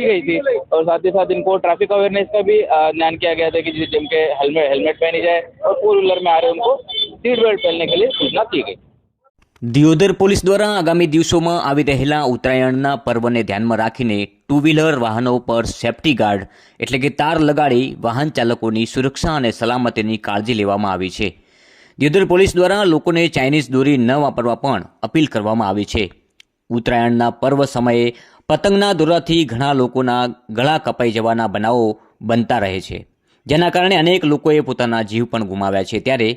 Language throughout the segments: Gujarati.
की गई थी और साथ ही साथ इनको ट्रैफिक अवेयरनेस का भी अ, ज्ञान किया गया था कि जिस- जिनके हेलमेट हेलमेट पहनी जाए और फोर व्हीलर में आ रहे उनको सीट बेल्ट पहनने के लिए सूचना की गई દિયોદર પોલીસ દ્વારા આગામી દિવસોમાં આવી રહેલા ઉત્તરાયણના પર્વને ધ્યાનમાં રાખીને ટુ વ્હીલર વાહનો પર સેફટી ગાર્ડ એટલે કે તાર લગાડી વાહન ચાલકોની સુરક્ષા અને સલામતીની કાળજી લેવામાં આવી છે દિયોદર પોલીસ દ્વારા લોકોને ચાઇનીઝ દોરી ન વાપરવા પણ અપીલ કરવામાં આવી છે ઉત્તરાયણના પર્વ સમયે પતંગના દોરાથી ઘણા લોકોના ગળા કપાઈ જવાના બનાવો બનતા રહે છે. જેના કારણે અનેક લોકોએ પોતાના જીવ પણ ગુમાવ્યા છે. ત્યારે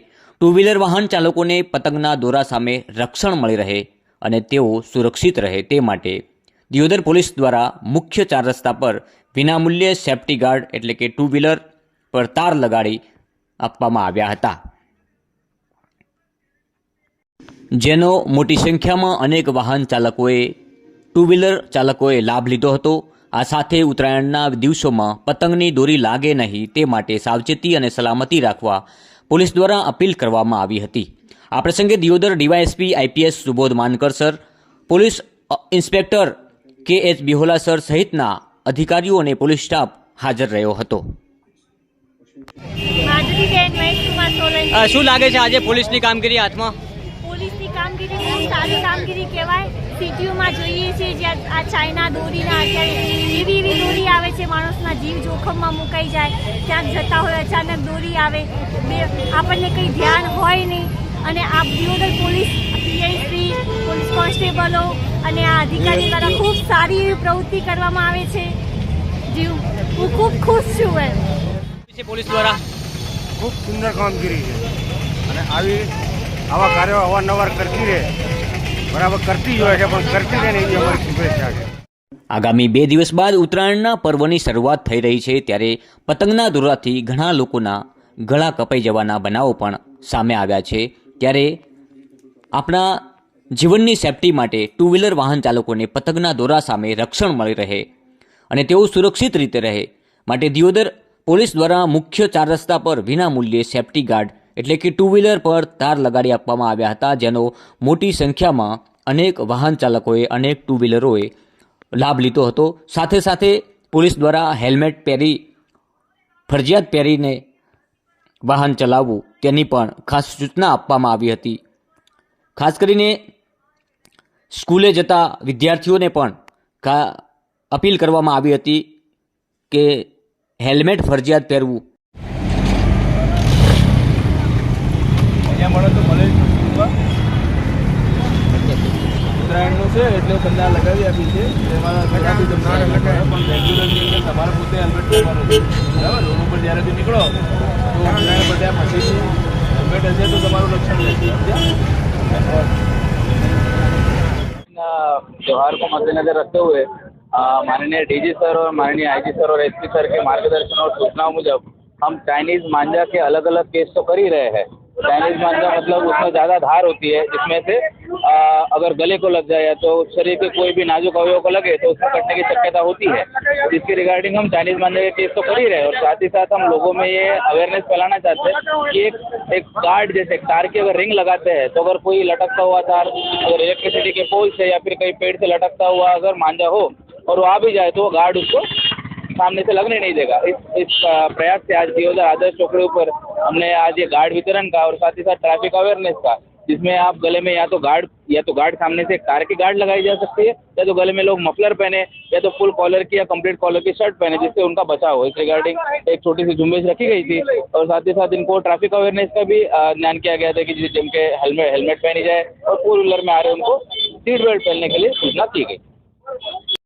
ટુ વ્હીલર વાહન ચાલકોને પતંગના દોરા સામે રક્ષણ મળી રહે અને તેઓ સુરક્ષિત રહે તે માટે દિયોદર પોલીસ દ્વારા મુખ્ય ચાર રસ્તા પર વિનામૂલ્યે સેફટી ગાર્ડ એટલે કે ટુ વ્હીલર પર તાર લગાડી આપવામાં આવ્યા હતા. જેનો મોટી સંખ્યામાં અનેક વાહન ચાલકોએ ટુ વ્હીલર ચાલકોએ લાભ લીધો હતો. આ સાથે ઉત્તરાયણના દિવસોમાં પતંગની દોરી લાગે નહીં તે માટે સાવચેતી અને સલામતી રાખવા પોલીસ દ્વારા અપીલ કરવામાં આવી હતી. આ પ્રસંગે Deodar DYSP IPS Subodh Mankar sir police inspector K H Bihola sir સહિતના અધિકારીઓ અને પોલીસ સ્ટાફ હાજર રહ્યો હતો. શું લાગે છે આજે પોલીસની કામગીરી હાથમાં? પોલીસની કામગીરી સારી કામગીરી કહેવાય. સિટીઓમાં જોઈએ છીએ જ્યાં આ ચાઇના દોરીના અત્યારે એવી એવી દોરી આવે છે માણસના જીવ જોખમમાં મુકાઈ જાય ક્યાંક જતા હોય અચાનક દોરી આવે. બે આપણને કંઈ ધ્યાન હોય નહીં. અને આ દિયોદર પોલીસ પીઆઈસી પોલીસ કોન્સ્ટેબલો અને આ અધિકારી દ્વારા ખૂબ સારી એવી પ્રવૃત્તિ કરવામાં આવે છે. જીવ હું ખૂબ ખુશ છું એમ. પોલીસ દ્વારા? ખૂબ સુંદર કામગીરી છે. અને આવી આવા કાર્યો અવારનવાર કરતી રહે. બરાબર કરતી જ છે, પણ કરતી રહે ને અમારી શુભેચ્છા છે. આગામી બે દિવસ બાદ ઉત્તરાયણના પર્વની શરૂઆત થઈ રહી છે, ત્યારે પતંગના દોરાથી ઘણા લોકોના ગળા કપાઈ જવાના બનાવો પણ સામે આવ્યા છે. ત્યારે આપણા જીવનની સેફટી માટે ટુ વ્હીલર વાહન ચાલકોને પતંગના દોરા સામે રક્ષણ મળી રહે અને તેઓ સુરક્ષિત રીતે રહે. માટે દિયોદર પોલીસ દ્વારા મુખ્ય ચાર રસ્તા પર વિનામૂલ્યે સેફટી ગાર્ડ એટલે કે ટુ વ્હીલર પર તાર લગાડી આપવામાં આવ્યા હતા, જેનો મોટી સંખ્યામાં અનેક વાહન ચાલકોએ, અનેક ટુ વ્હીલરોએ લાભ લીધો હતો. સાથે સાથે પોલીસ દ્વારા હેલ્મેટ પહેરી, ફરજિયાત પહેરીને વાહન ચલાવવું તેની પણ ખાસ સૂચના આપવામાં આવી હતી. ખાસ કરીને સ્કૂલે જતા વિદ્યાર્થીઓને પણ અપીલ કરવામાં આવી હતી કે હેલ્મેટ ફરજિયાત પહેરવું મળે તો મળે જ સ્કૂલમાં ઉત્તરાયણનું છે એટલે તમને આ લગાવી આપી છે એમાં ઘણાથી તમને લગાવે પણ રેગ્યુલરની અંદર તમારે પોતે હેલ્મેટ પહેરવાનું છે બરાબર રોડ ઉપર જ્યારે બી નીકળો તો ઉત્તરાયણ પર ત્યાં મશીનનું હેલ્મેટ હશે તો તમારું રક્ષણ રહેશે સમજ્યા? त्योहार को मद्देनजर रखते हुए अ, माननीय डीजी सर और माननीय आईजी सर और एसपी सर के मार्गदर्शन और सूचनाओं मुजब हम चाइनीज मांझा के अलग अलग केस तो कर ही रहे हैं चाइनीज़ मांझा मतलब उसमें ज़्यादा धार होती है जिसमें से अ, अगर गले को लग जाए तो शरीर के कोई भी नाजुक अवयव को लगे तो उसमें कटने की शक्यता होती है। जिसके रिगार्डिंग हम चाइनीज़ मांझा के केस तो कर ही रहे और साथ ही साथ हम लोगों में ये अवेयरनेस फैलाना चाहते हैं कि एक एक गार्ड जैसे तार की अगर रिंग लगाते हैं तो अगर कोई लटकता हुआ तार अगर इलेक्ट्रिसिटी के पोल से या फिर कहीं पेड़ से लटकता हुआ अगर मांझा हो और वो आ भी जाए तो वो गार्ड उसको सामने से लगने नहीं देगा। इस इस प्रयास से आज दियोदर आदर्श चौकड़ी ऊपर हमने आज ये गार्ड वितरण का और साथ ही साथ ट्रैफ़िक अवेयरनेस का, जिसमें आप गले में या तो गार्ड, या तो गार्ड सामने से कार की गार्ड लगाई जा सकती है, या तो गले में लोग मफलर पहने, या तो फुल कॉलर की या कंप्लीट कॉलर की शर्ट पहने, जिससे उनका बचाव हो। इस रिगार्डिंग एक छोटी सी झुंबेश रखी गई थी और साथ ही साथ इनको ट्रैफ़िक अवेयरनेस का भी ज्ञान किया गया था कि जिनके हेलमेट हेलमेट पहनी जाए और फोर व्हीलर में आ रहे उनको सीट बेल्ट पहनने के लिए सूचना की गई।